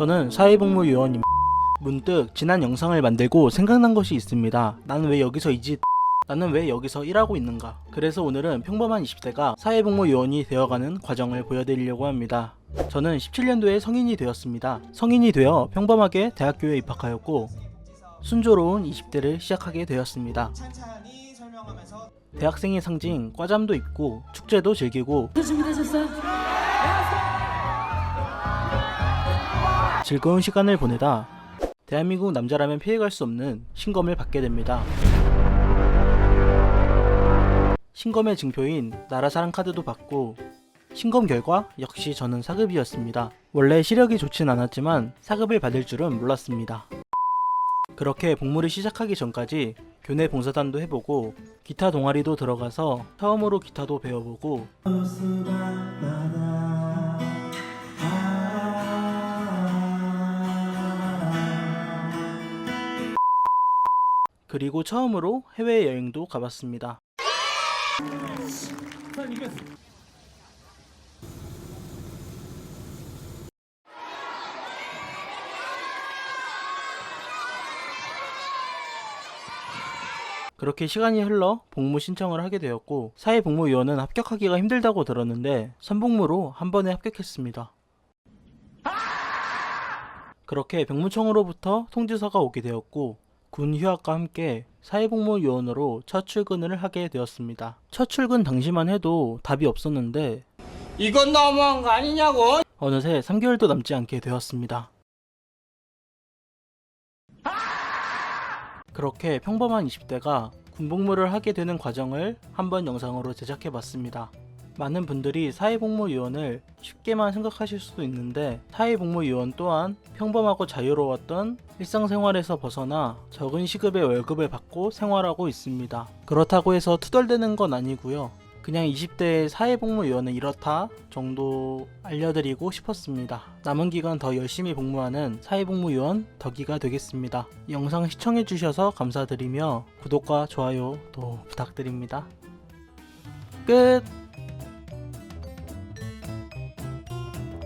저는 사회복무요원입니다. 문득 지난 영상을 만들고 생각난 것이 있습니다. 나는 왜 여기서 이지 나는 왜 여기서 일하고 있는가? 그래서 오늘은 평범한 20대가 사회복무요원이 되어가는 과정을 보여드리려고 합니다. 저는 17년도에 성인이 되었습니다. 성인이 되어 평범하게 대학교에 입학하였고 순조로운 20대를 시작하게 되었습니다. 대학생의 상징 과잠도 입고 축제도 즐기고 준비되셨어요? 즐거운 시간을 보내다 대한민국 남자라면 피해갈 수 없는 신검을 받게 됩니다. 신검의 증표인 나라사랑 카드도 받고 신검 결과 역시 저는 사급이었습니다. 원래 시력이 좋진 않았지만 사급을 받을 줄은 몰랐습니다. 그렇게 복무를 시작하기 전까지 교내 봉사단도 해보고 기타 동아리도 들어가서 처음으로 기타도 배워보고 그리고 처음으로 해외 여행도 가봤습니다. 그렇게 시간이 흘러 복무 신청을 하게 되었고 사회복무위원은 합격하기가 힘들다고 들었는데 선복무로 한 번에 합격했습니다. 그렇게 병무청으로부터 통지서가 오게 되었고 군 휴학과 함께 사회복무 요원으로 첫 출근을 하게 되었습니다. 첫 출근 당시만 해도 답이 없었는데 이건 너무한 거 아니냐고 어느새 3개월도 남지 않게 되었습니다. 그렇게 평범한 20대가 군복무를 하게 되는 과정을 한번 영상으로 제작해 봤습니다. 많은 분들이 사회복무요원을 쉽게만 생각하실 수도 있는데 사회복무요원 또한 평범하고 자유로웠던 일상생활에서 벗어나 적은 시급의 월급을 받고 생활하고 있습니다. 그렇다고 해서 투덜대는 건 아니고요. 그냥 20대의 사회복무요원은 이렇다 정도 알려드리고 싶었습니다. 남은 기간 더 열심히 복무하는 사회복무요원 덕이가 되겠습니다. 영상 시청해주셔서 감사드리며 구독과 좋아요 또 부탁드립니다. 끝!